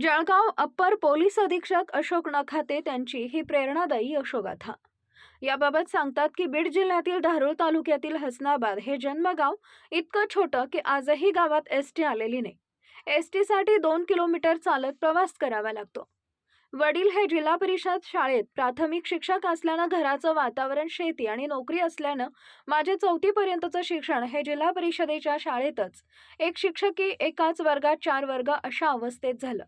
Jalgaon upper police अधीक्षक अशोक नखाते त्यांची ही प्रेरणादायी यशोगाथा. याबाबत सांगतात की बीड जिल्ह्यातील धारूळ तालुक्यातील हसनाबाद हे जन्मगाव इतकं छोटं की आजही गावात एस टी आलेली नाही. एस टीसाठी दोन किलोमीटर चालत प्रवास करावा लागतो. वडील हे जिल्हा परिषद शाळेत प्राथमिक शिक्षक असल्यानं घराचं वातावरण शेती आणि नोकरी असल्यानं माझे चौथीपर्यंतचं शिक्षण हे जिल्हा परिषदेच्या शाळेतच एक शिक्षकी एकाच वर्गात चार वर्ग अशा अवस्थेत झालं.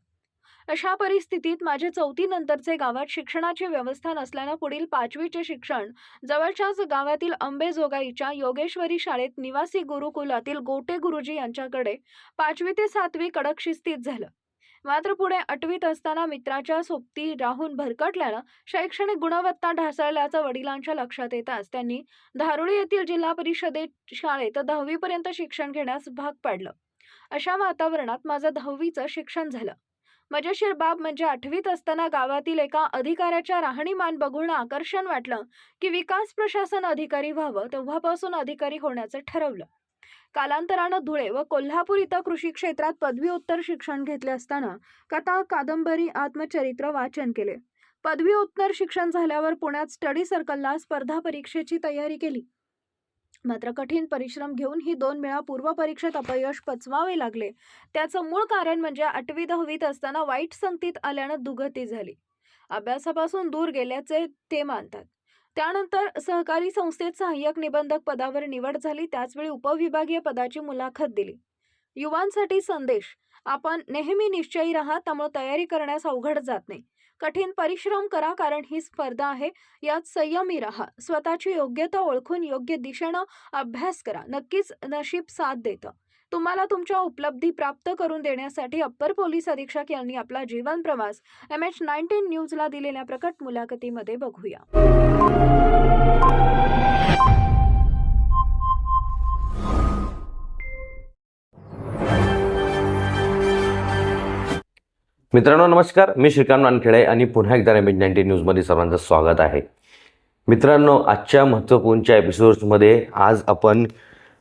अशा परिस्थितीत माझे चौथी नंतरचे गावात शिक्षणाची व्यवस्था नसल्यानं पुढील पाचवीचे शिक्षण जवळच्याच गावातील अंबेजोगाईच्या योगेश्वरी शाळेत निवासी गुरुकुलातील गोटे गुरुजी यांच्याकडे पाचवी ते सातवी कडक शिस्तीत झालं. मात्र पुढे आठवीत असताना मित्राच्या सोबती राहून भरकटल्यानं शैक्षणिक गुणवत्ता ढासळल्याचं वडिलांच्या लक्षात येताच त्यांनी धारुळी येथील जिल्हा परिषदेत शाळेत दहावीपर्यंत शिक्षण घेण्यास भाग पाडलं. अशा वातावरणात माझं दहावीचं शिक्षण झालं. मजेशीर बाब म्हणजे आठवीत असताना गावातील एका अधिकाऱ्याच्या राहणीमान बघून आकर्षण वाटलं की विकास प्रशासन अधिकारी व्हावं तेव्हापासून अधिकारी होण्याचं ठरवलं. कालांतरानं धुळे व कोल्हापूर इथं कृषी क्षेत्रात पदव्युत्तर शिक्षण घेतले असताना कथा कादंबरी आत्मचरित्र वाचन केले. पदव्युत्तर शिक्षण झाल्यावर पुण्यात स्टडी सर्कलला स्पर्धा परीक्षेची तयारी केली. मात्र कठीण परिश्रम घेऊन ही दोन वेळा पूर्व परीक्षेत अपयश पचवावे लागले. त्याचं मूळ कारण म्हणजे आठवी दहावीत असताना वाईट संगतीत आल्यानं दुगती झाली. अभ्यासापासून दूर गेल्याचे ते मानतात. त्यानंतर सहकारी संस्थेत सहाय्यक निबंधक पदावर निवड झाली. त्याचवेळी उपविभागीय पदाची मुलाखत दिली. युवांसाठी संदेश. आपण नेहमी निश्चयी राहा. त्यामुळे तयारी करण्यास अवघड जात नाही. कठीण परिश्रम करा कारण ही स्पर्धा आहे. यात संयमी राहा. स्वतःची योग्यता ओळखून योग्य दिशेनं अभ्यास करा. नक्कीच नशीब साथ देतं. तुम्हाला तुमच्या उपलब्धी प्राप्त करून देण्यासाठी अप्पर पोलीस अधीक्षक यांनी आपला जीवन प्रवास एम एच नाईन्टीन न्यूजला दिलेल्या प्रकट मुलाखतीमध्ये बघूया. मित्रांनो नमस्कार. मी श्रीकांत वानखेडे आणि पुन्हा एकदा एम एच नाईन्टी न्यूजमध्ये सर्वांचं स्वागत आहे. मित्रांनो आजच्या महत्त्वपूर्णच्या एपिसोड्समध्ये आज आपण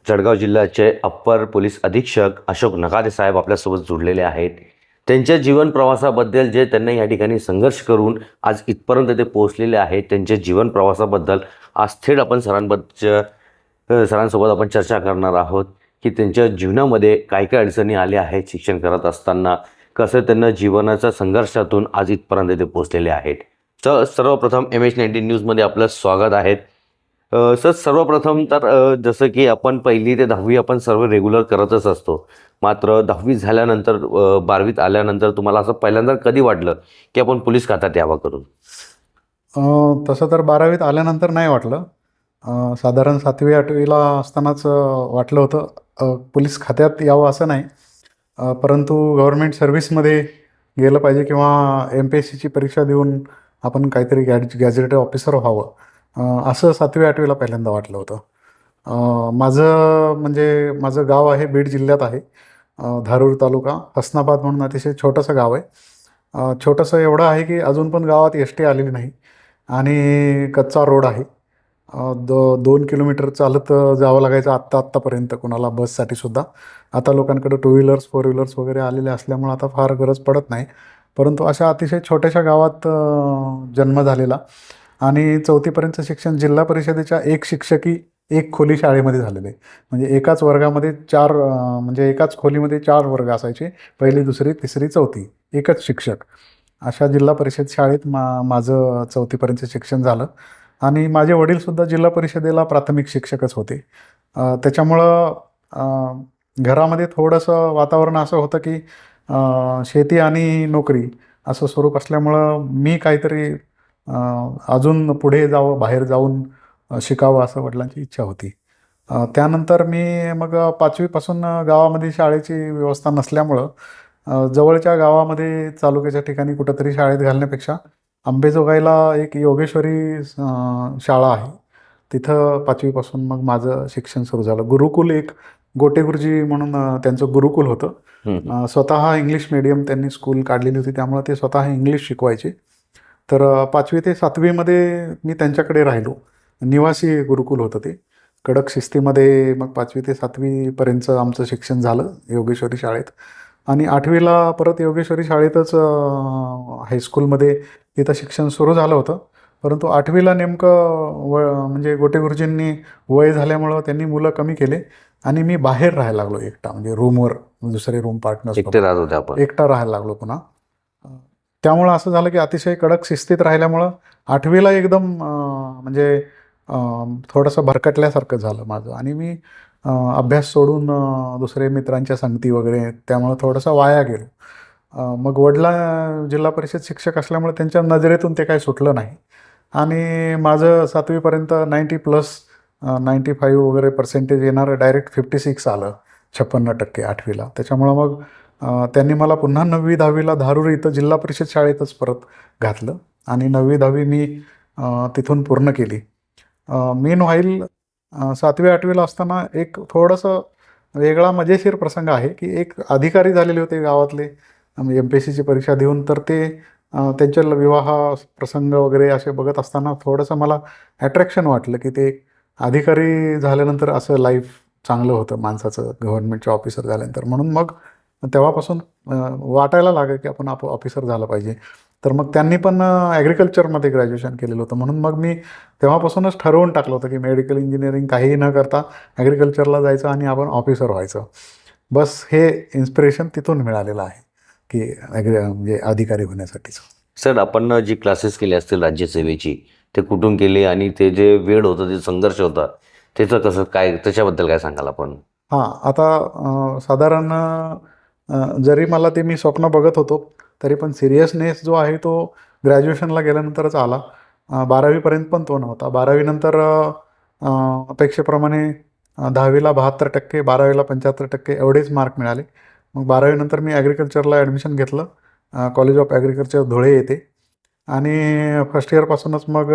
जळगाव जिल्ह्याचे अप्पर पोलीस अधीक्षक अशोक नगादे साहेब आपल्यासोबत जुडलेले आहेत. त्यांच्या जीवन प्रवासाबद्दल जे त्यांनी या ठिकाणी संघर्ष करून आज इथपर्यंत ते पोहोचलेले आहेत त्यांच्या जीवन प्रवासाबद्दल आज थेट आपण सरांबद्दल सरांसोबत आपण चर्चा करणार आहोत की त्यांच्या जीवनामध्ये काय काय अडचणी आल्या आहेत शिक्षण करत असताना. कसं त्यांना जीवनाच्या संघर्षातून आज इथपर्यंत ते पोहोचलेले आहेत. तर सर्वप्रथम एम एच नाईन्टीन न्यूजमध्ये आपलं स्वागत आहे. सर सर्वप्रथम तर जसं की आपण पहिली ते दहावी आपण सर्व रेग्युलर करतच असतो. मात्र दहावी झाल्यानंतर बारावीत आल्यानंतर तुम्हाला असं पहिल्यांदा कधी वाटलं की आपण पोलीस खात्यात यावं करून? तसं तर बारावीत आल्यानंतर नाही वाटलं. साधारण सातवी आठवीला असतानाच वाटलं होतं पोलीस खात्यात यावं असं नाही. परंतु गव्हर्मेंट सर्व्हिसमध्ये गेलं पाहिजे किंवा एम पी एस सीची परीक्षा देऊन आपण काहीतरी गॅज गॅजेटेड ऑफिसर व्हावं. असं सातवी आठवीला पहिल्यांदा वाटलं होतं. माझं म्हणजे माझं गाव आहे बीड जिल्ह्यात आहे. धारूर तालुका. हसनाबाद म्हणून अतिशय छोटंसं गाव आहे. छोटंसं एवढं आहे की अजून पण गावात एस टी आलेली नाही. आणि कच्चा रोड आहे. दो दोन किलोमीटर चालत जावं लागायचं आत्ता आत्तापर्यंत कोणाला बससाठी सुद्धा. आता लोकांकडे टू व्हीलर्स फोर व्हीलर्स वगैरे आलेले असल्यामुळे आता फार गरज पडत नाही. परंतु अशा अतिशय छोट्याशा गावात जन्म झालेला. आणि चौथीपर्यंतचं शिक्षण जिल्हा परिषदेच्या एक शिक्षकी एक खोली शाळेमध्ये झालेलं आहे. म्हणजे एकाच वर्गामध्ये चार म्हणजे एकाच खोलीमध्ये चार वर्ग असायचे. पहिली दुसरी तिसरी चौथी. एकच शिक्षक. अशा जिल्हा परिषद शाळेत मा माझं चौथीपर्यंत शिक्षण झालं. आणि माझे वडीलसुद्धा जिल्हा परिषदेला प्राथमिक शिक्षकच होते. त्याच्यामुळं घरामध्ये थोडंसं वातावरण असं होतं की शेती आणि नोकरी असं स्वरूप असल्यामुळं मी काहीतरी अजून पुढे जावं बाहेर जाऊन शिकावं असं वडिलांची इच्छा होती. त्यानंतर मी मग पाचवीपासून गावामध्ये शाळेची व्यवस्था नसल्यामुळं जवळच्या गावामध्ये तालुक्याच्या ठिकाणी कुठंतरी शाळेत घालण्यापेक्षा अंबेजोगाईला एक योगेश्वरी शाळा आहे. तिथं पाचवीपासून मग माझं शिक्षण सुरू झालं. गुरुकुल एक गोटे गुरुजी म्हणून त्यांचं गुरुकुल होतं. स्वतः इंग्लिश मीडियम त्यांनी स्कूल काढलेली होती. त्यामुळे ते स्वतः इंग्लिश शिकवायचे. तर पाचवी ते सातवीमध्ये मी त्यांच्याकडे राहिलो. निवासी गुरुकुल होतं ते. कडक शिस्तीमध्ये मग पाचवी ते सातवीपर्यंत आमचं शिक्षण झालं. योगेश्वरी शाळेत. आणि आठवीला परत योगेश्वरी शाळेतच हायस्कूलमध्ये तिथं शिक्षण सुरू झालं होतं. परंतु आठवीला नेमकं व म्हणजे गोटे गुरुजींनी वय झाल्यामुळं त्यांनी मुलं कमी केले आणि मी बाहेर राहायला लागलो एकटा. म्हणजे रूमवर दुसरे रूम पार्टनर्स एकटे राहायला लागलो पुन्हा. त्यामुळं असं झालं की अतिशय कडक शिस्तीत राहिल्यामुळं आठवीला एकदम म्हणजे थोडंसं भरकटल्यासारखं झालं माझं. आणि मी अभ्यास सोडून दुसरे मित्रांच्या संगती वगैरे त्यामुळं थोडंसं वाया गेलो. मग वडला जिल्हा परिषद शिक्षक असल्यामुळे त्यांच्या नजरेतून ते काही सुटलं नाही. आणि माझं सातवीपर्यंत नाईंटी प्लस नाईंटी फाईव्ह वगैरे पर्सेंटेज येणारं डायरेक्ट फिफ्टी सिक्स आलं छप्पन्न टक्के आठवीला. त्याच्यामुळं मग त्यांनी मला पुन्हा नववी दहावीला धारूर इथं जिल्हा परिषद शाळेतच परत घातलं. आणि नववी दहावी मी तिथून पूर्ण केली. मेन व्हाईल सातवी आठवीला असताना एक थोडंसं वेगळा मजेशीर प्रसंग आहे की एक अधिकारी झालेले होते गावातले एम पी एस सीची परीक्षा देऊन तर ते त्यांच्या विवाह प्रसंग वगैरे असे बघत असताना थोडंसं मला ॲट्रॅक्शन वाटलं की ते अधिकारी झाल्यानंतर असं लाईफ चांगलं होतं माणसाचं गव्हर्नमेंटचे ऑफिसर झाल्यानंतर. म्हणून मग तेव्हापासून वाटायला लागलं की आपण आप ऑफिसर झालं पाहिजे. तर मग त्यांनी पण ॲग्रिकल्चरमध्ये ग्रॅज्युएशन केलेलं होतं. म्हणून मग मी तेव्हापासूनच ठरवून टाकलं होतं की मेडिकल इंजिनिअरिंग काहीही न करता ॲग्रिकल्चरला जायचं आणि आपण ऑफिसर व्हायचं. बस हे इन्स्पिरेशन तिथून मिळालेलं आहे की ॲग्रि म्हणजे अधिकारी होण्यासाठीचं. सर आपण जी क्लासेस केले असतील राज्यसेवेची ते कुठून केले आणि ते जे वेळ होतं ते संघर्ष होता त्याचं कसं काय त्याच्याबद्दल काय सांगाल आपण? हां आता साधारण जरी मला ते मी स्वप्न बघत होतो तरी पण सिरियसनेस जो आहे तो ग्रॅज्युएशनला गेल्यानंतरच आला. बारावीपर्यंत पण तो नव्हता. बारावीनंतर अपेक्षेप्रमाणे दहावीला बहात्तर टक्के बारावीला पंच्याहत्तर टक्के एवढेच मार्क मिळाले. मग बारावीनंतर मी ॲग्रिकल्चरला ॲडमिशन घेतलं. कॉलेज ऑफ ॲग्रिकल्चर धुळे येते आणि फर्स्ट इयरपासूनच मग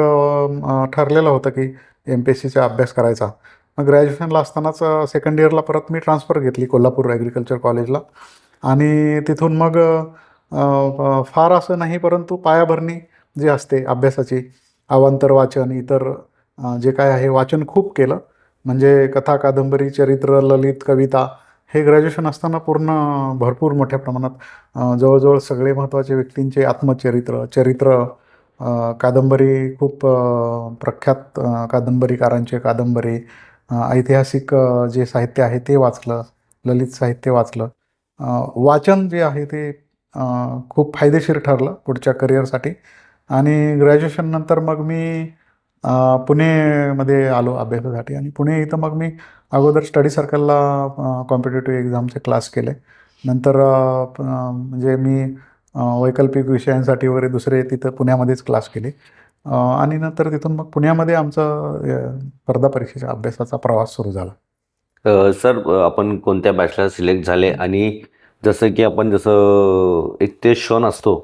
ठरलेलं होतं की एम पी एस सीचा अभ्यास करायचा. मग ग्रॅज्युएशनला असतानाच सेकंड इयरला परत मी ट्रान्सफर घेतली कोल्हापूर ॲग्रिकल्चर कॉलेजला आणि तिथून मग फार असं नाही परंतु पायाभरणी जी असते अभ्यासाची अवांतर वाचन इतर जे काय आहे वाचन खूप केलं. म्हणजे कथा कादंबरी चरित्र ललित कविता हे ग्रॅज्युएशन असताना पूर्ण भरपूर मोठ्या प्रमाणात जवळजवळ सगळे महत्त्वाचे व्यक्तींचे आत्मचरित्र चरित्र कादंबरी खूप प्रख्यात कादंबरीकारांचे कादंबरी ऐतिहासिक जे साहित्य आहे ते वाचलं ललित साहित्य वाचलं. वाचन जे आहे ते खूप फायदेशीर ठरलं पुढच्या करिअरसाठी. आणि ग्रॅज्युएशननंतर मग मी पुणेमध्ये आलो अभ्यासासाठी. आणि पुणे इथं मग मी अगोदर स्टडी सर्कलला कॉम्पिटेटिव्ह एक्झामचे क्लास केले. नंतर म्हणजे मी वैकल्पिक विषयांसाठी वगैरे दुसरे तिथं पुण्यामध्येच क्लास केले. आणि नंतर तिथून मग पुण्यामध्ये आमचं स्पर्धा परीक्षेच्या अभ्यासाचा प्रवास सुरू झाला. सर आपण कोणत्या बॅचला सिलेक्ट झाले? आणि जसं की आपण जसं एक ते क्षण असतो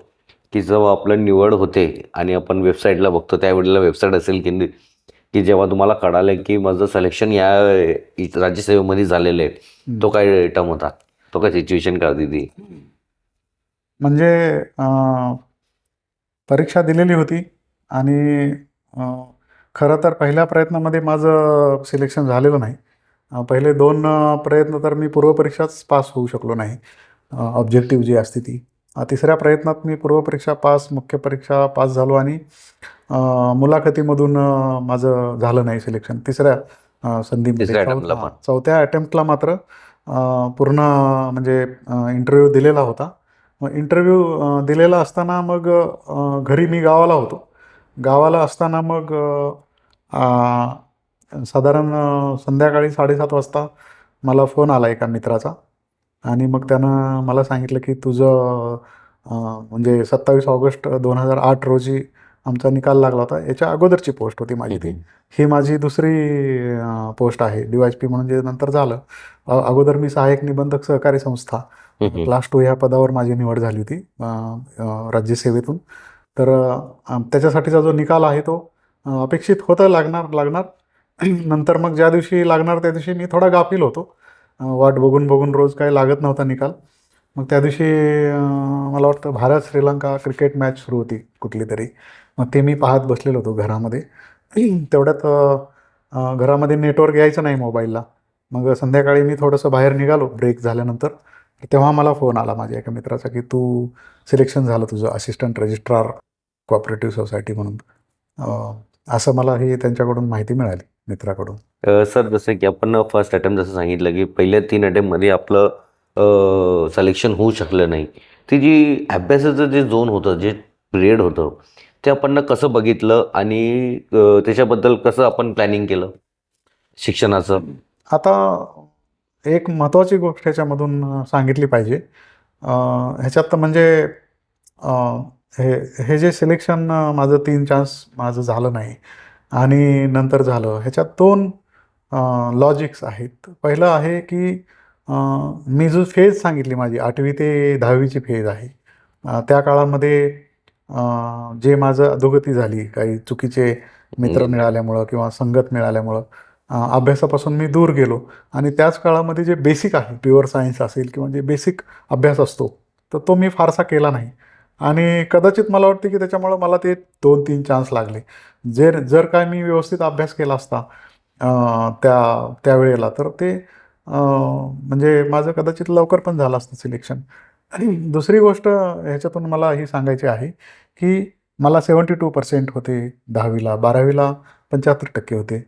की जेव्हा आपलं निवड होते आणि आपण वेबसाईटला बघतो त्यावेळेला वेबसाईट असेल की की जेव्हा तुम्हाला कळालं की माझं सिलेक्शन या राज्यसेवेमध्ये झालेलं आहे तो काय टर्म होता? तो काय सिच्युएशन करते ती म्हणजे परीक्षा दिलेली होती आणि खरं तर पहिल्या प्रयत्नामध्ये माझं सिलेक्शन झालेलं नाही. पहिले दोन प्रयत्न तर मी पूर्वपरीक्षाच पास होऊ शकलो नाही. ऑब्जेक्टिव्ह जी असते ती. तिसऱ्या प्रयत्नात मी पूर्वपरीक्षा पास मुख्य परीक्षा पास झालो आणि मुलाखतीमधून माझं झालं नाही सिलेक्शन तिसऱ्या पण. चौथ्या अटेम्प्टला मात्र पूर्ण म्हणजे इंटरव्ह्यू दिलेला होता. मग इंटरव्ह्यू दिलेला असताना मग घरी मी गावाला होतो. गावाला असताना मग साधारण संध्याकाळी साडेसात वाजता मला फोन आला एका मित्राचा. आणि मग त्यानं मला सांगितलं की तुझं म्हणजे सत्तावीस ऑगस्ट दोन हजार आठ रोजी आमचा निकाल लागला होता. याच्या अगोदरची पोस्ट होती माझी ती. ही माझी दुसरी पोस्ट आहे. डी वाय पी म्हणून जे नंतर झालं. अगोदर मी सहाय्यक निबंधक सहकारी संस्था. क्लास टू ह्या पदावर माझी निवड झाली होती राज्यसेवेतून तर त्याच्यासाठीचा जो निकाल आहे तो अपेक्षित होतं लागणार लागणार. नंतर मग ज्या दिवशी लागणार त्या दिवशी मी थोडा गाफील होतो. वाट बघून बघून रोज काही लागत नव्हता निकाल. मग त्या दिवशी मला वाटतं भारत श्रीलंका क्रिकेट मॅच सुरू होती कुठली तरी. मग ते मी पाहत बसलेलो होतो घरामध्ये. तेवढ्यात घरामध्ये नेटवर्क यायचं नाही मोबाईलला. मग संध्याकाळी मी थोडंसं बाहेर निघालो ब्रेक झाल्यानंतर. तेव्हा मला फोन आला माझ्या एका मित्राचा की तू सिलेक्शन झालं तुझं असिस्टंट रजिस्ट्रार कोऑपरेटिव्ह सोसायटी म्हणून. असं मला हे त्यांच्याकडून माहिती मिळाली. मित्राकडून. सर जसं की आपण फर्स्ट अटेम्प्ट जसं सांगितलं की पहिल्या तीन अटेम्प्टमध्ये आपलं सिलेक्शन होऊ शकलं नाही. ती जी अभ्यासाचं जे झोन होतं जे पिरियड होतं ते आपण कसं बघितलं आणि त्याच्याबद्दल कसं आपण प्लॅनिंग केलं शिक्षणाचं? आता एक महत्त्वाची गोष्ट ह्याच्यामधून सांगितली पाहिजे. ह्याच्यात म्हणजे हे हे जे सिलेक्शन माझं तीन चान्स माझं झालं नाही. आणि नंतर झालं. ह्याच्यात दोन लॉजिक्स आहेत. पहिलं आहे की मी जो फेज सांगितली माझी आठवी ते दहावीची फेज आहे. त्या काळामध्ये जे माझं अधोगती झाली काही चुकीचे मित्र. मिळाल्यामुळं किंवा संगत मिळाल्यामुळं अभ्यासापासून मी दूर गेलो. आणि त्याच काळामध्ये जे बेसिक आहे प्युअर सायन्स असेल किंवा जे बेसिक अभ्यास असतो तर तो मी फारसा केला नाही. आणि कदाचित मला वाटते की त्याच्यामुळं मला ते दोन तीन चान्स लागले. जर जर काय मी व्यवस्थित अभ्यास केला असता त्या त्यावेळेला तर ते म्हणजे माझं कदाचित लवकर पण झालं असतं सिलेक्शन आणि दुसरी गोष्ट ह्याच्यातून मला ही सांगायची आहे की मला सेवन्टी टू पर्सेंट होते दहावीला बारावीला पंच्याहत्तर टक्के होते.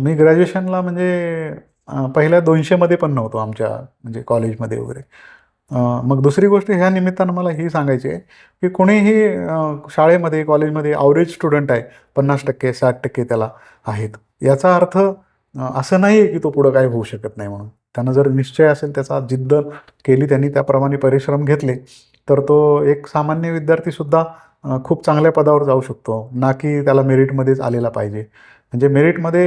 मी ग्रॅज्युएशनला म्हणजे पहिल्या दोनशेमध्ये पण नव्हतो आमच्या म्हणजे कॉलेजमध्ये वगैरे. मग दुसरी गोष्ट ह्या निमित्तानं मला ही सांगायची आहे की कोणीही शाळेमध्ये कॉलेजमध्ये ॲव्हरेज स्टुडंट आहे पन्नास टक्के साठ टक्के त्याला आहेत. याचा अर्थ असं नाही आहे की तो पुढं काही होऊ शकत नाही म्हणून. त्यानं जर निश्चय असेल त्याचा जिद्द केली त्यांनी त्याप्रमाणे परिश्रम घेतले तर तो एक सामान्य विद्यार्थीसुद्धा खूप चांगल्या पदावर जाऊ शकतो. ना की त्याला मेरिटमध्येच आलेला पाहिजे. म्हणजे मेरिटमध्ये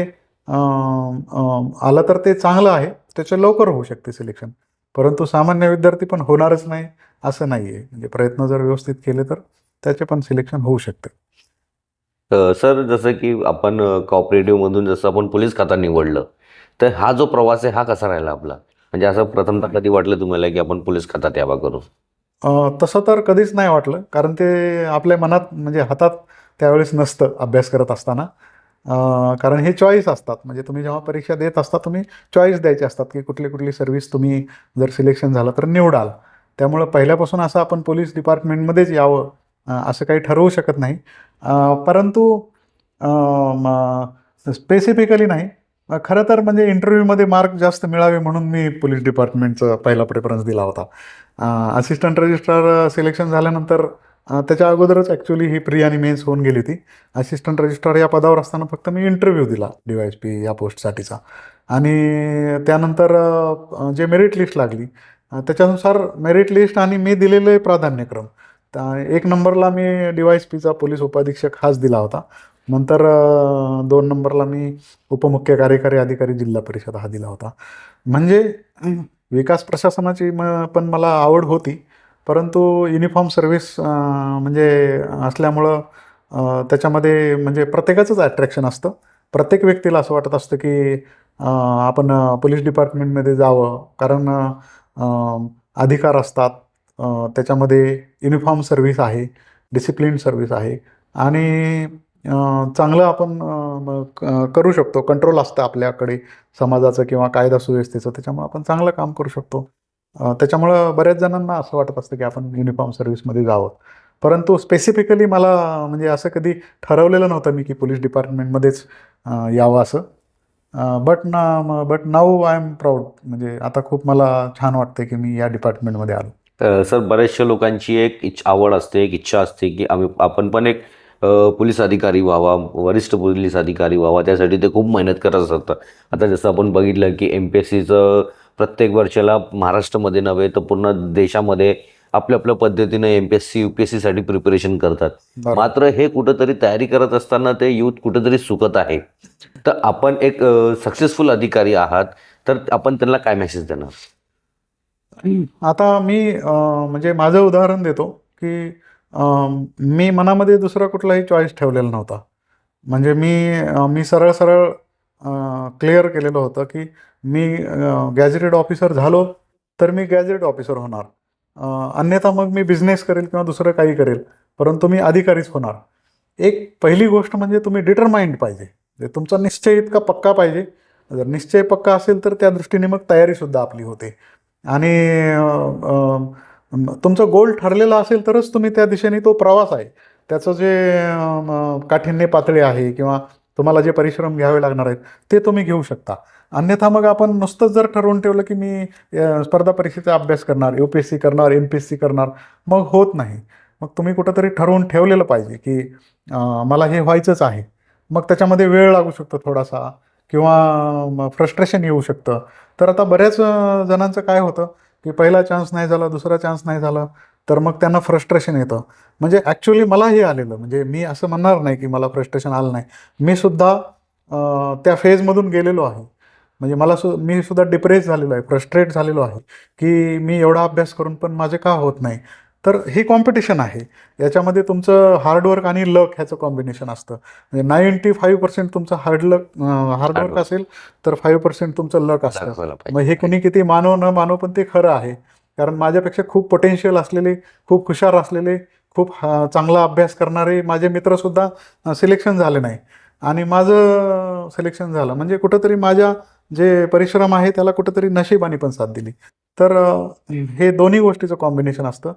आलं तर ते चांगलं आहे त्याचं लवकर होऊ शकते सिलेक्शन परंतु सामान्य विद्यार्थी पण होणारच नाही असं नाही आहे म्हणजे प्रयत्न जर व्यवस्थित केले तर त्याचे पण सिलेक्शन होऊ शकते. सर जसं की आपण कॉपरेटिव्हमधून जसं आपण पोलीस खाता निवडलं तर हा जो प्रवास आहे हा कसा राहिला आपला? म्हणजे असं प्रथमतः कधी वाटलं तुम्हाला की आपण पोलीस खात्यात यावा करू तसं तर कधीच नाही वाटलं कारण ते आपल्या मनात म्हणजे हातात त्यावेळेस नसतं अभ्यास करत असताना. कारण हे चॉईस असतात. म्हणजे तुम्ही जेव्हा परीक्षा देत असता तुम्ही चॉईस द्यायचे असतात की कुठली कुठली सर्व्हिस तुम्ही जर सिलेक्शन झालं तर निवडाल. त्यामुळं पहिल्यापासून असं आपण पोलीस डिपार्टमेंटमध्येच यावं असं काही ठरवू शकत नाही. परंतु स्पेसिफिकली नाही. खरं तर म्हणजे इंटरव्ह्यूमध्ये मार्क जास्त मिळावे म्हणून मी पोलीस डिपार्टमेंटचा पहिला प्रेफरन्स दिला होता. असिस्टंट रजिस्ट्रार सिलेक्शन झाल्यानंतर त्याच्या अगोदरच ॲक्च्युली ही प्री आणि मेन्स होऊन गेली होती. असिस्टंट रजिस्ट्रार या पदावर असताना फक्त मी इंटरव्ह्यू दिला डी वाय एस पी या पोस्टसाठीचा आणि त्यानंतर जे मेरिट लिस्ट लागली त्याच्यानुसार मेरिट लिस्ट आणि मी दिलेले प्राधान्यक्रम. एक नंबरला मी डी वाय एस पीचा पोलीस उपाधीक्षक हाच दिला होता. नंतर दोन नंबरला मी उपमुख्य कार्यकारी अधिकारी जिल्हा परिषद हा दिला होता. म्हणजे विकास प्रशासनाची म पण मला आवड होती. परंतु युनिफॉर्म सर्व्हिस म्हणजे असल्यामुळं त्याच्यामध्ये म्हणजे प्रत्येकाचंच अट्रॅक्शन असतं. प्रत्येक व्यक्तीला असं वाटत असतं की आपण पोलीस डिपार्टमेंटमध्ये जावं. कारण अधिकार असतात. त्याच्यामध्ये युनिफॉर्म सर्व्हिस आहे डिसिप्लिन सर्व्हिस आहे. आणि चांगलं आपण क- करू शकतो. कंट्रोल असतं आपल्याकडे समाजाचं किंवा कायदा सुव्यवस्थेचं. त्याच्यामुळे आपण चांगलं काम करू शकतो. त्याच्यामुळं बऱ्याच जणांना असं वाटत असतं की आपण युनिफॉर्म सर्व्हिसमध्ये जावं. परंतु स्पेसिफिकली मला म्हणजे असं कधी ठरवलेलं नव्हतं मी की पोलीस डिपार्टमेंटमध्येच यावं असं. बट ना but now I am proud म्हणजे आता खूप मला छान वाटतं की मी या डिपार्टमेंटमध्ये आलो. सर बऱ्याचशा लोकांची एक इच्छा आवड असते एक इच्छा असते की आम्ही आपण पण एक पोलीस अधिकारी व्हावा वरिष्ठ पोलीस अधिकारी व्हावा त्यासाठी ते खूप मेहनत करत असतात. आता जसं आपण बघितलं की एम पी एस सीचं प्रत्येक वर्षाला महाराष्ट्रामध्ये नव्हे तर पूर्ण देशामध्ये आपल्या आपल्या पद्धतीनं M P S C U P S सीसाठी प्रिपरेशन करतात. मात्र हे कुठंतरी तयारी करत असताना ते यूथ कुठंतरी चुकत आहे. तर आपण एक सक्सेसफुल अधिकारी आहात तर आपण त्यांना काय मेसेज देणार? आता मी म्हणजे माझं उदाहरण देतो की मी मनामध्ये दुसरा कुठलाही चॉईस ठेवलेला नव्हता. म्हणजे मी मी सरळ सरळ क्लिअर केलेलं होतं की मी गॅजेटेड ऑफिसर झालो तर मी गॅजेटेड ऑफिसर होणार. अन्यथा मग मी बिझनेस करेल किंवा दुसरं काही करेल परंतु मी अधिकारीच होणार. एक पहिली गोष्ट म्हणजे तुम्ही डिटरमाइंड पाहिजे. म्हणजे तुमचा निश्चय इतका पक्का पाहिजे. जर निश्चय पक्का असेल तर त्या दृष्टीने मग तयारीसुद्धा आपली होते. आणि तुमचं गोल ठरलेलं असेल तरच तुम्ही त्या दिशेने तो प्रवास आहे. त्याचं जे काठिण्य पातळी आहे किंवा तुम्हाला जे परिश्रम घ्यावे लागणार आहेत ते तुम्ही घेऊ शकता. अन्यथा मग आपण नुसतंच जर ठरवून ठेवलं की मी स्पर्धा परीक्षेचा अभ्यास करणार यू पी एस सी करणार एम पी एस सी करणार मग होत नाही. मग तुम्ही कुठंतरी ठरवून ठेवलेलं पाहिजे की मला हे व्हायचंच आहे. मग त्याच्यामध्ये वेळ लागू शकतो थोडासा किंवा फ्रस्ट्रेशन येऊ शकतं. तर आता बऱ्याच जणांचं काय होतं की पहिला चान्स नाही झाला दुसरा चान्स नाही झाला. तर मग त्यांना फ्रस्ट्रेशन येतं. म्हणजे ॲक्च्युली मला हे आलेलं म्हणजे मी असं म्हणणार नाही की मला फ्रस्ट्रेशन आलं नाही. मी सुद्धा त्या फेजमधून गेलेलो आहे. म्हणजे मला सु मी सुद्धा डिप्रेस झालेलो आहे फ्रस्ट्रेट झालेलो आहे की मी एवढा अभ्यास करून पण माझे का होत नाही. तर ही कॉम्पिटिशन आहे. याच्यामध्ये तुमचं हार्डवर्क आणि लक ह्याचं कॉम्बिनेशन असतं. म्हणजे नाईंटी फाईव्ह पर्सेंट तुमचं हार्ड लक हार्डवर्क. असेल तर फाईव्ह पर्सेंट तुमचं लक असतं. मग हे कुणी किती मानो न मानो पण ते खरं आहे. कारण माझ्यापेक्षा खूप पोटेन्शियल असलेले खूप हुशार असलेले खूप हा- चांगला अभ्यास करणारे माझे मित्रसुद्धा सिलेक्शन झाले नाही. आणि माझं सिलेक्शन झालं. म्हणजे कुठंतरी माझ्या जे परिश्रम आहे त्याला कुठंतरी नशिबाने पण साथ दिली. तर हे दोन्ही गोष्टीचं कॉम्बिनेशन असतं.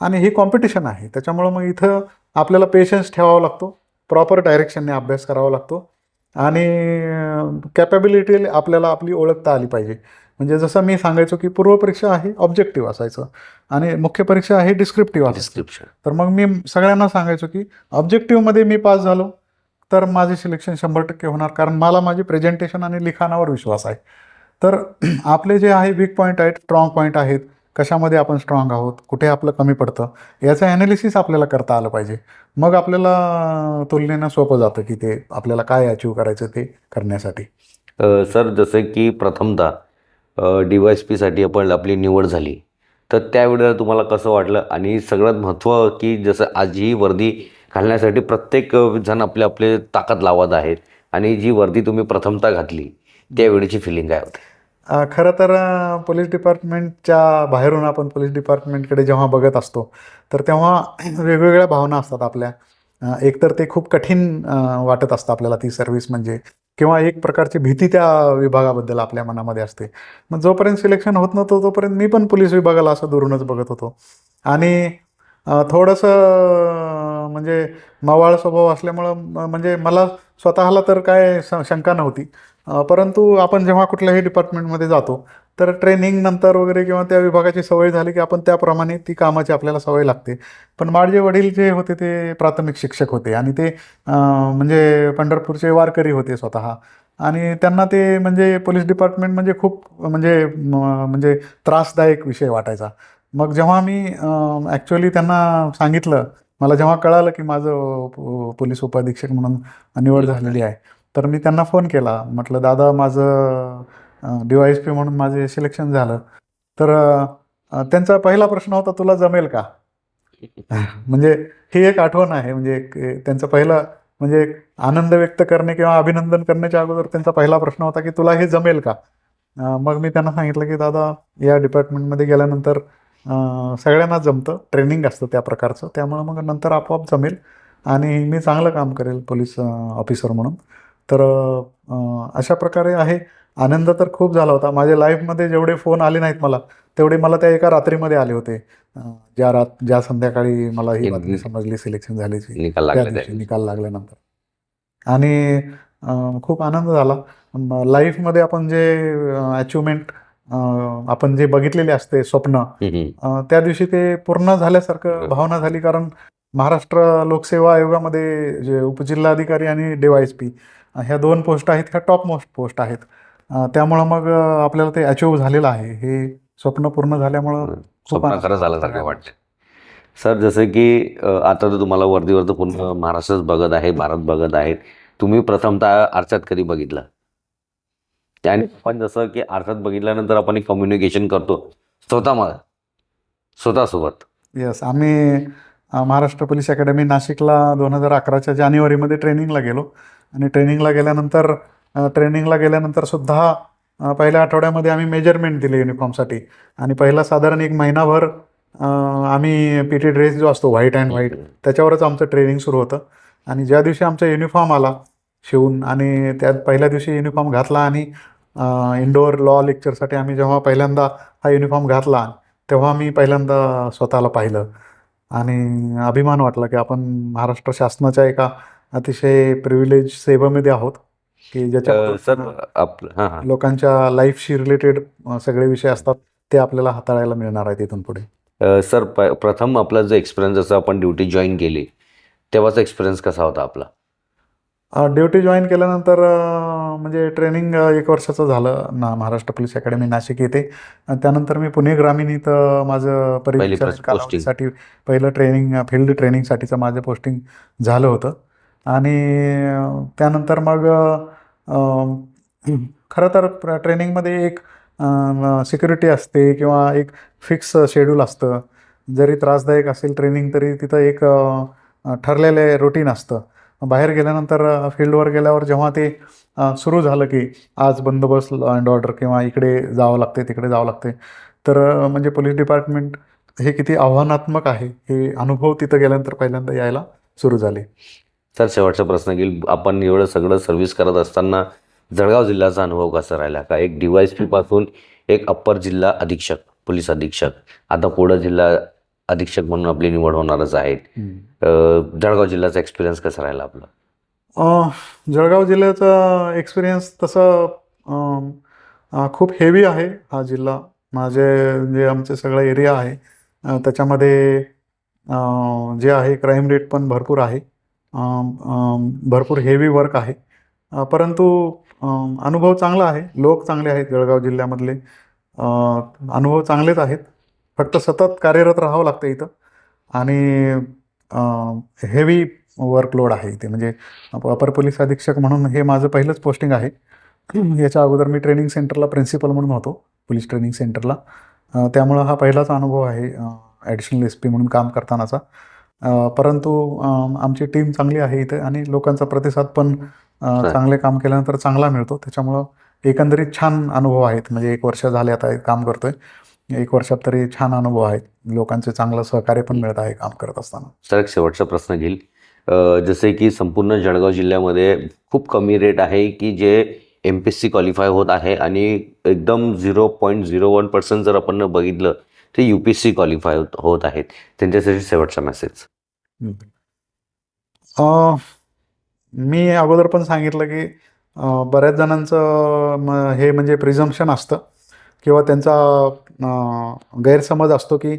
आणि ही कॉम्पिटिशन आहे. त्याच्यामुळं मग इथं आपल्याला पेशन्स ठेवावा लागतो. प्रॉपर डायरेक्शनने अभ्यास करावा लागतो. आणि कॅपॅबिलिटी आपल्याला आपली ओळखता आली पाहिजे. म्हणजे जसं मी सांगायचो की पूर्वपरीक्षा आहे ऑब्जेक्टिव्ह असायचं. आणि मुख्य परीक्षा आहे डिस्क्रिप्टिव्ह डिस्क्रिप्शन तर मग मी सगळ्यांना सांगायचो की ऑब्जेक्टिव्हमध्ये मी पास झालो तर माझे सिलेक्शन शंभर टक्के होणार कारण मला माझी प्रेझेंटेशन आणि लिखाणावर विश्वास आहे. तर आपले जे आहे वीक पॉईंट आहेत स्ट्रॉंग पॉईंट आहेत कशामध्ये आपण स्ट्रॉंग आहोत कुठे आपलं कमी पडतं याचं ॲनालिसिस आपल्याला करता आलं पाहिजे. मग आपल्याला तुलनेनं सोपं जातं की ते आपल्याला काय अचीव करायचं ते करण्यासाठी. सर जसं की प्रथमतः डी वाय एस पीसाठी आपण आपली निवड झाली. तर त्यावेळेला तुम्हाला कसं वाटलं? आणि सगळ्यात महत्त्व की जसं आज ही वर्दी घालण्यासाठी प्रत्येक जण आपले आपले ताकद लावत आहेत. आणि जी वर्दी तुम्ही प्रथमता घातली त्यावेळेची फिलिंग काय होती? खरं तर पोलीस डिपार्टमेंटच्या बाहेरून आपण पोलीस डिपार्टमेंटकडे जेव्हा बघत असतो तर तेव्हा वेगवेगळ्या भावना असतात आपल्या. एकतर ते खूप कठीण वाटत असतं आपल्याला ती सर्व्हिस म्हणजे. किंवा एक प्रकारची भीती त्या विभागाबद्दल आपल्या मनामध्ये असते. मग जोपर्यंत सिलेक्शन होत नव्हतं तोपर्यंत मी पण पोलीस विभागाला असं दुरूनच बघत होतो. आणि थोडंसं म्हणजे मवाळ स्वभाव असल्यामुळं म्हणजे मला स्वतःला तर काय श- शंका नव्हती. परंतु आपण जेव्हा कुठल्याही डिपार्टमेंटमध्ये जातो तर ट्रेनिंग नंतर वगैरे किंवा त्या विभागाची सवय झाली की आपण त्याप्रमाणे ती कामाची आपल्याला सवय लागते. पण माझे वडील जे होते ते प्राथमिक शिक्षक होते आणि ते म्हणजे पंढरपूरचे वारकरी होते स्वतः. आणि त्यांना ते म्हणजे पोलीस डिपार्टमेंट म्हणजे खूप म्हणजे म्हणजे त्रासदायक विषय वाटायचा. मग जेव्हा मी ॲक्च्युली त्यांना सांगितलं मला जेव्हा कळालं की माझं पोलीस उपाधीक्षक म्हणून निवड झालेली आहे तर मी त्यांना फोन केला. म्हटलं दादा माझं डी वाय एस पी म्हणून माझे सिलेक्शन झालं. तर त्यांचा पहिला प्रश्न होता तुला जमेल का? म्हणजे ही एक आठवण आहे. म्हणजे त्यांचं पहिलं म्हणजे एक आनंद व्यक्त करणे किंवा अभिनंदन करण्याच्या अगोदर त्यांचा पहिला प्रश्न होता की तुला हे जमेल का? मग मी त्यांना सांगितलं की दादा या डिपार्टमेंटमध्ये गेल्यानंतर सगळ्यांना जमतं. ट्रेनिंग असतं त्या प्रकारचं. त्यामुळं मग नंतर आपोआप जमेल आणि मी चांगलं काम करेल पोलीस ऑफिसर म्हणून. तर अशा प्रकारे आहे. आनंद तर खूप झाला होता. माझ्या लाईफमध्ये जेवढे फोन आले नाहीत मला तेवढे मला त्या एका रात्रीमध्ये आले होते. ज्या रात ज्या संध्याकाळी मला ही बातमी समजली सिलेक्शन झाल्याची. निकाल लागल्यानंतर. आणि खूप आनंद झाला. लाईफमध्ये आपण जे अचिव्हमेंट आपण जे बघितलेले असते स्वप्न त्या दिवशी ते पूर्ण झाल्यासारखं. भावना झाली. कारण महाराष्ट्र लोकसेवा आयोगामध्ये जे उपजिल्हाधिकारी आणि डीवायएस पी ह्या दोन पोस्ट आहेत ह्या टॉप मोस्ट पोस्ट आहेत. त्यामुळं मग आपल्याला ते अचिव्ह झालेलं आहे. हे स्वप्न पूर्ण झाल्यामुळं स्वप्न खरं झाला झाल्यासारखं. वाटतं. सर जसं की आता तर तुम्हाला वर्दीवर तर पूर्ण महाराष्ट्रच बघत आहे भारत बघत आहेत तुम्ही प्रथमतः आरशात कधी बघितलं? त्याने आपण जसं की आरशात बघितल्यानंतर आपण एक कम्युनिकेशन करतो स्वतः स्वतःसोबत. येस आम्ही महाराष्ट्र पोलीस अकॅडमी नाशिकला दोन हजार अकराच्या जानेवारीमध्ये ट्रेनिंगला गेलो. आणि ट्रेनिंगला गेल्यानंतर ट्रेनिंगला गेल्यानंतर सुद्धा पहिल्या आठवड्यामध्ये आम्ही मेजरमेंट दिले युनिफॉर्मसाठी. आणि पहिला साधारण एक महिनाभर आम्ही पी टी ड्रेस जो असतो व्हाईट अँड व्हाईट त्याच्यावरच आमचं ट्रेनिंग सुरू होतं. आणि ज्या दिवशी आमचा युनिफॉर्म आला शिवून आणि त्यात पहिल्या दिवशी युनिफॉर्म घातला आणि इंडोअर लॉ लेक्चरसाठी आम्ही जेव्हा पहिल्यांदा हा युनिफॉर्म घातला तेव्हा मी पहिल्यांदा स्वतःला पाहिलं. आणि अभिमान वाटला की आपण महाराष्ट्र शासनाच्या एका अतिशय प्रिव्हिलेज सेवेमध्ये आहोत की ज्याच्या लोकांच्या लाईफशी रिलेटेड सगळे विषय असतात ते आपल्याला हाताळायला मिळणार आहेत इथून पुढे. सर प्रथम आपला जो एक्सपिरियन्स जसं आपण ड्युटी जॉईन केली तेव्हाचा एक्सपिरियन्स कसा होता आपला? ड्युटी जॉईन केल्यानंतर म्हणजे ट्रेनिंग एक वर्षाचं झालं ना महाराष्ट्र पोलीस अकॅडमी नाशिक येथे. आणि त्यानंतर मी पुणे ग्रामीण इथं माझं कालावधीसाठी पहिलं ट्रेनिंग फील्ड ट्रेनिंगसाठीचं माझं पोस्टिंग झालं होतं. आणि त्यानंतर मग खरं तर ट्रेनिंगमध्ये एक सिक्युरिटी असते किंवा एक फिक्स शेड्यूल असतं. जरी त्रासदायक असेल ट्रेनिंग तरी तिथं एक ठरलेले रुटीन असतं. बाहेर गेल्यानंतर फील्डवर गेल्यावर जेव्हा ते सुरू झालं की आज बंदोबस्त लॉ अँड ऑर्डर किंवा इकडे जावं लागते तिकडे जावं लागते तर म्हणजे पोलीस डिपार्टमेंट हे किती आव्हानात्मक आहे हे अनुभव तिथं गेल्यानंतर पहिल्यांदा यायला सुरू झाले. सर शेवटचा प्रश्न घेईल. आपण एवढं सगळं सर्व्हिस करत असताना जळगाव जिल्ह्याचा अनुभव कसा राहिला? का एक डी वायपासून एक अप्पर जिल्हा अधीक्षक पोलीस अधीक्षक आता पुढं जिल्हा अधीक्षक म्हणून आपली निवड होणारच आहे जळगाव जिल्ह्याचा एक्सपिरियन्स कसा राहिला आपला? जळगाव जिल्ह्याचा एक्सपिरियन्स तसं खूप हेवी आहे हा जिल्हा. माझे जे आमचे सगळा एरिया आहे त्याच्यामध्ये जे आहे क्राईम रेट पण भरपूर आहे. भरपूर हेवी वर्क आहे. परंतु अनुभव चांगला आहे. लोक चांगले आहेत जळगाव जिल्ह्यामधले. अनुभव चांगलेच आहेत. फक्त सतत कार्यरत राहावं लागतं इथं. आणि हेवी वर्कलोड आहे इथे. म्हणजे अपर पोलीस अधीक्षक म्हणून हे माझं पहिलंच पोस्टिंग आहे. याच्या अगोदर मी ट्रेनिंग सेंटरला प्रिन्सिपल म्हणून होतो पोलीस ट्रेनिंग सेंटरला त्यामुळं हा पहिलाच अनुभव आहे ॲडिशनल एस पी म्हणून काम करतानाचा. परंतु आमची टीम चांगली आहे इथे आणि लोकांचा प्रतिसाद पण चांगले काम केल्यानंतर चांगला मिळतो. त्याच्यामुळं एकंदरीत छान अनुभव आहेत. म्हणजे एक वर्ष झाले आता काम करतोय. एक वर्षात तरी छान अनुभव आहेत. लोकांचे चांगलं सहकार्य पण मिळत आहे काम करत असताना. सर एक शेवटचा प्रश्न घेईल. जसे की संपूर्ण जळगाव जिल्ह्यामध्ये खूप कमी रेट आहे की जे M P S C qualify होत आहे आणि एकदम zero point zero one percent जर आपण बघितलं ते U P S C qualify होत होत आहेत. त्यांच्यासाठी शेवटचा मेसेज मी अगोदर पण सांगितलं की बऱ्याच जणांचं हे म्हणजे प्रिझम्पशन असतं किंवा त्यांचा गैरसमज असतो की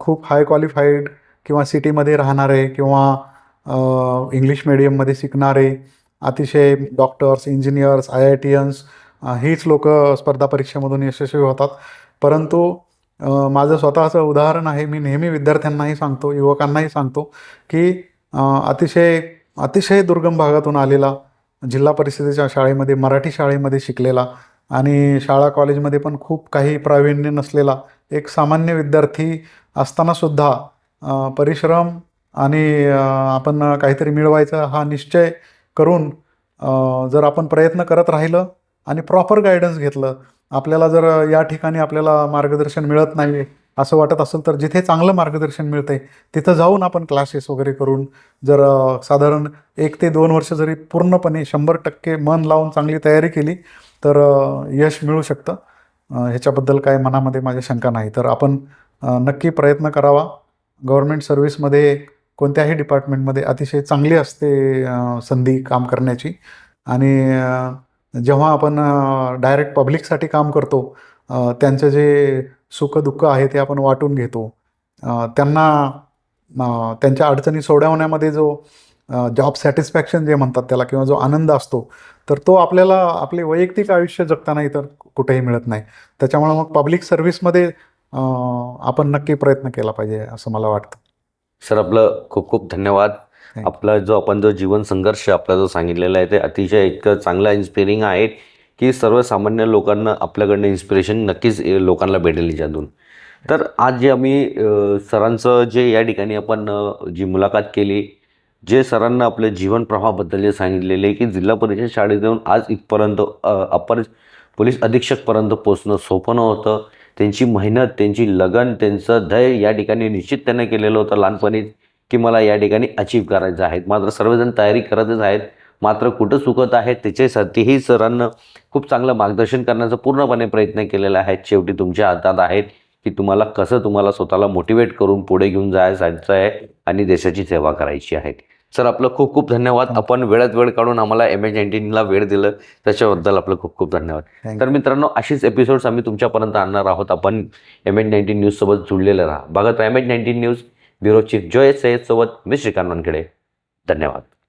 खूप हाय क्वालिफाईड किंवा सिटीमध्ये राहणारे किंवा इंग्लिश मिडियममध्ये शिकणारे अतिशय डॉक्टर्स इंजिनियर्स आय आय टीयन्स हीच लोक स्पर्धा परीक्षेमधून यशस्वी होतात. परंतु माझं स्वतःचं उदाहरण आहे मी नेहमी विद्यार्थ्यांनाही सांगतो युवकांनाही सांगतो की अतिशय अतिशय दुर्गम भागातून आलेला जिल्हा परिषदेच्या शाळेमध्ये मराठी शाळेमध्ये शिकलेला आणि शाळा कॉलेजमध्ये पण खूप काही प्रावीण्य नसलेला एक सामान्य विद्यार्थी असतानासुद्धा परिश्रम आणि आपण काहीतरी मिळवायचा हा निश्चय करून जर आपण प्रयत्न करत राहिलं आणि प्रॉपर गायडन्स घेतलं आपल्याला जर या ठिकाणी आपल्याला मार्गदर्शन मिळत नाही असं वाटत असेल तर जिथे चांगलं मार्गदर्शन मिळतंय तिथं जाऊन आपण क्लासेस वगैरे करून जर साधारण एक ते दोन वर्ष जरी पूर्णपणे शंभर टक्के मन लावून चांगली तयारी केली तर यश मिळू शकतं. ह्याच्याबद्दल काय मनामध्ये माझ्या शंका नाही. तर आपण नक्की प्रयत्न करावा. गव्हर्मेंट सर्व्हिसमध्ये कोणत्याही डिपार्टमेंटमध्ये अतिशय चांगली असते संधी काम करण्याची. आणि जेव्हा आपण डायरेक्ट पब्लिकसाठी काम करतो त्यांचं जे सुखदुःख आहे ते आपण वाटून घेतो. त्यांना त्यांच्या अडचणी सोडवण्यामध्ये जो जॉब सॅटिस्फॅक्शन जे म्हणतात त्याला किंवा जो आनंद असतो तर तो आपल्याला आपले वैयक्तिक आयुष्य जगताना इतर कुठेही मिळत नाही. त्याच्यामुळे मग पब्लिक सर्व्हिसमध्ये आपण नक्की प्रयत्न केला पाहिजे असं मला वाटतं. सर आपलं खूप खूप धन्यवाद. आपला जो आपण जो जीवन संघर्ष आपला जो सांगितलेला आहे ते अतिशय इतकं चांगला इन्स्पिरिंग आहे की सर्वसामान्य लोकांना आपल्याकडनं इन्स्पिरेशन नक्कीच लोकांना भेटेल याच्यातून. तर आज जे आम्ही सरांचं जे या ठिकाणी आपण जी मुलाखत केली जे सरांना आपल्या जीवन प्रवाहाबद्दल जे सांगितलेले की जिल्हा परिषद शाळेत येऊन आज इथपर्यंत अपर पोलीस अधीक्षकपर्यंत पोचणं सोपं नव्हतं. त्यांची मेहनत त्यांची लगन त्यांचं ध्येय या ठिकाणी निश्चित त्यांना केलेलं होतं लहानपणीच की मला या ठिकाणी अचीव करायचं आहे. मात्र सर्वजण तयारी करतच आहेत. मात्र कुठं चुकत आहे त्याच्यासाठीही सरांना खूप चांगलं मार्गदर्शन करण्याचा पूर्णपणे प्रयत्न केलेला आहे. शेवटी तुमच्या हातात आहेत की तुम्हाला कसं तुम्हाला स्वतःला मोटिवेट करून पुढे घेऊन जायचं आहे आणि देशाची सेवा करायची आहे. सर आपलं खूप खूप धन्यवाद. आपण वेळात वेळ काढून आम्हाला एम एच नाईन्टीनला वेळ दिलं. त्याच्याबद्दल आपलं खूप खूप धन्यवाद. तर मित्रांनो अशीच एपिसोड्स आम्ही तुमच्यापर्यंत आणणार आहोत. आपण एम एच नाईन्टीन न्यूजसोबत जुळलेलं राहा. बघत M H nineteen news bureau chief Joy Sayyad सोबत मी श्रीकांत वानखेडे. धन्यवाद.